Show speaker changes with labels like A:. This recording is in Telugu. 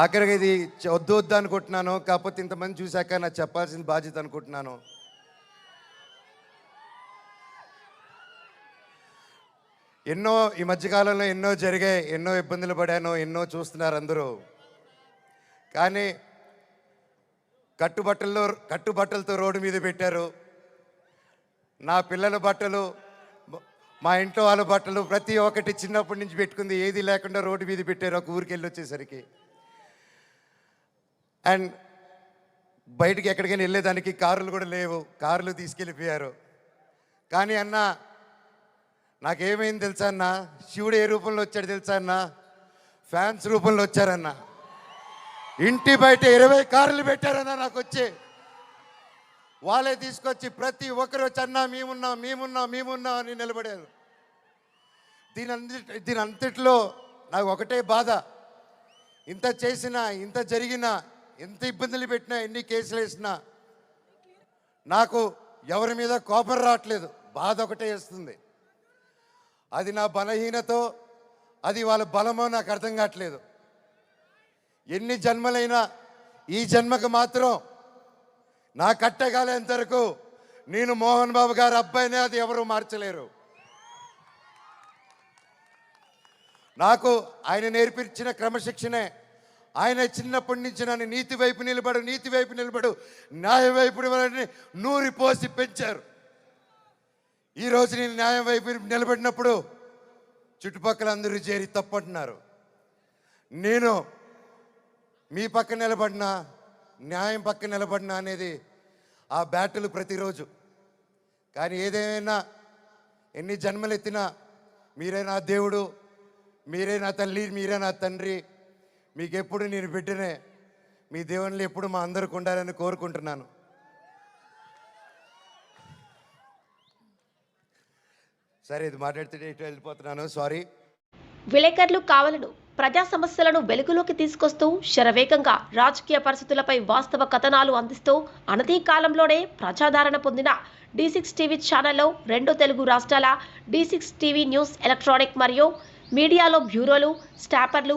A: ఆఖరికి ఇది వద్దు వద్దు అనుకుంటున్నాను. కాకపోతే ఇంతమంది చూశాక నాకు చెప్పాల్సిన బాధ్యత అనుకుంటున్నాను. ఎన్నో ఈ మధ్యకాలంలో ఎన్నో జరిగాయి ఎన్నో ఇబ్బందులు పడాను ఎన్నో చూస్తున్నారు అందరూ. కానీ కట్టుబట్టల్లో కట్టుబట్టలతో రోడ్డు మీద పెట్టారు. నా పిల్లల బట్టలు మా ఇంట్లో వాళ్ళ బట్టలు ప్రతి ఒక్కటి చిన్నప్పటి నుంచి పెట్టుకుంది. ఏది లేకుండా రోడ్డు మీద పెట్టారు. ఒక ఊరికి వెళ్ళి వచ్చేసరికి అండ్ బయటికి ఎక్కడికైనా వెళ్ళేదానికి కార్లు కూడా లేవు. కార్లు తీసుకెళ్ళిపోయారు. కానీ అన్న నాకేమైంది తెలుసా అన్న? శివుడు ఏ రూపంలో వచ్చాడు తెలుసా అన్న? ఫ్యాన్స్ రూపంలో వచ్చారన్న. ఇంటి బయట ఇరవై కార్లు పెట్టారన్న నాకు వచ్చి వాళ్ళే తీసుకొచ్చి ప్రతి ఒక్కరు వచ్చి అన్నా మేమున్నాం మేమున్నాం మేమున్నాం అని నిలబడారు. దీని అంతటి దీని అంతట్లో నాకు ఒకటే బాధ. ఇంత చేసినా ఇంత జరిగినా ఎంత ఇబ్బందులు పెట్టినా ఎన్ని కేసులు వేసినా నాకు ఎవరి మీద కోపం రావట్లేదు. బాధ ఒకటే వేస్తుంది. అది నా బలహీనతో అది వాళ్ళ బలమో నాకు అర్థం కావట్లేదు. ఎన్ని జన్మలైనా ఈ జన్మకు మాత్రం నా కట్టగాలేంతవరకు నేను మోహన్ బాబు గారి అబ్బాయినే అది ఎవరు మార్చలేరు. నాకు ఆయన నేర్పించిన క్రమశిక్షణే ఆయన చిన్నప్పటి నుంచి నన్ను నీతి వైపు నిలబడు నీతి వైపు నిలబడు న్యాయ వైపు నూరి పోసి పెంచారు. ఈరోజు నేను న్యాయం వైపు నిలబడినప్పుడు చుట్టుపక్కల అందరూ చేరి తప్పంటున్నారు. నేను మీ పక్క నిలబడినా న్యాయం పక్క నిలబడినా అనేది ఆ బ్యాటిల్ ప్రతిరోజు. కానీ ఏదేమైనా ఎన్ని జన్మలు ఎత్తినా మీరే నా దేవుడు మీరే నా తల్లి మీరే నా తండ్రి మీకు ఎప్పుడు నేను బిడ్డనే మీ దేవుళ్ళు ఎప్పుడు మా అందరికి ఉండాలని కోరుకుంటున్నాను. సరే ఇది మాట్లాడితే వెళ్ళిపోతున్నాను. సారీ
B: విలేకరులు కావాలను ప్రజా సమస్యలను వెలుగులోకి తీసుకొస్తూ శరవేగంగా రాజకీయ పరిస్థితులపై వాస్తవ కథనాలు అందిస్తూ అనతి కాలంలోనే ప్రజాదరణ పొందిన డి సిక్స్ టీవీ ఛానల్లో రెండు తెలుగు రాష్ట్రాల D six TV news electronic మరియు మీడియాలో బ్యూరోలు స్టాపర్లు